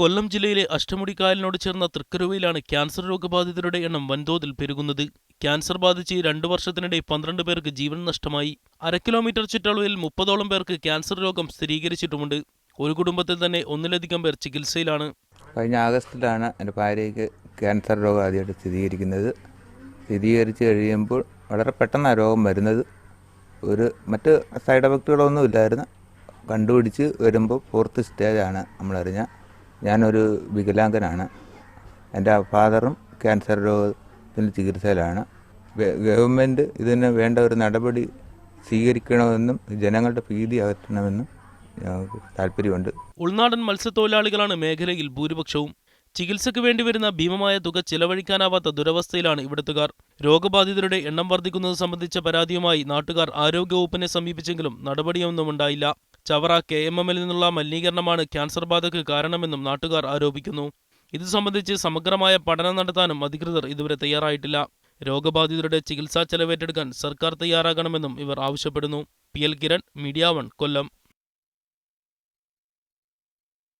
കൊല്ലം ജില്ലയിലെ അഷ്ടമുടിക്കായലിനോട് ചേർന്ന തൃക്കരുവയിലാണ് ക്യാൻസർ രോഗബാധിതരുടെ എണ്ണം വൻതോതിൽ പെരുകുന്നത്. ക്യാൻസർ ബാധിച്ച് രണ്ടു വർഷത്തിനിടെ പന്ത്രണ്ട് പേർക്ക് ജീവൻ നഷ്ടമായി. അര കിലോമീറ്റർ ചുറ്റളവിൽ മുപ്പതോളം പേർക്ക് ക്യാൻസർ രോഗം സ്ഥിരീകരിച്ചിട്ടുമുണ്ട്. ഒരു കുടുംബത്തിൽ തന്നെ ഒന്നിലധികം പേർ ചികിത്സയിലാണ്. കഴിഞ്ഞ ആഗസ്റ്റിലാണ് എന്റെ ഭാര്യയ്ക്ക് ക്യാൻസർ രോഗം ആദ്യമായിട്ട് സ്ഥിരീകരിക്കുന്നത്. സ്ഥിരീകരിച്ച് കഴിയുമ്പോൾ വളരെ പെട്ടെന്നാണ് രോഗം വരുന്നത്. ഒരു മറ്റ് സൈഡ് എഫക്റ്റുകളൊന്നും ഇല്ലായിരുന്നു. കണ്ടുപിടിച്ച് വരുമ്പോൾ ഫോർത്ത് സ്റ്റേജാണ് നമ്മളറിഞ്ഞ ഞാനൊരു വികലാംഗനാണ്. എന്റെ ഫാദറും ക്യാൻസർ രോഗത്തിന് ചികിത്സയിലാണ്. ഗവൺമെന്റ് ഇതിന് വേണ്ട ഒരു നടപടി സ്വീകരിക്കണമെന്നും ജനങ്ങളുടെ ഭീതി അകറ്റണമെന്നും താല്പര്യമുണ്ട്. ഉൾനാടൻ മത്സ്യത്തൊഴിലാളികളാണ് മേഖലയിൽ ഭൂരിപക്ഷവും. ചികിത്സയ്ക്ക് വേണ്ടി വരുന്ന ഭീമമായ തുക ചിലവഴിക്കാനാവാത്ത ദുരവസ്ഥയിലാണ് ഇവിടുത്തുകാർ. രോഗബാധിതരുടെ എണ്ണം വർദ്ധിക്കുന്നത് സംബന്ധിച്ച പരാതിയുമായി നാട്ടുകാർ ആരോഗ്യവകുപ്പിനെ സമീപിച്ചെങ്കിലും നടപടിയൊന്നും ഉണ്ടായില്ല. ചവറ കെ എം എമ്മിൽ നിന്നുള്ള മലിനീകരണമാണ് ക്യാൻസർ ബാധയ്ക്ക് കാരണമെന്നും നാട്ടുകാർ ആരോപിക്കുന്നു. ഇത് സംബന്ധിച്ച് സമഗ്രമായ പഠനം നടത്താനും അധികൃതർ ഇതുവരെ തയ്യാറായിട്ടില്ല. രോഗബാധിതരുടെ ചികിത്സാ ചെലവേറ്റെടുക്കാൻ സർക്കാർ തയ്യാറാകണമെന്നും ഇവർ ആവശ്യപ്പെടുന്നു. P L Kiran media one Kollam.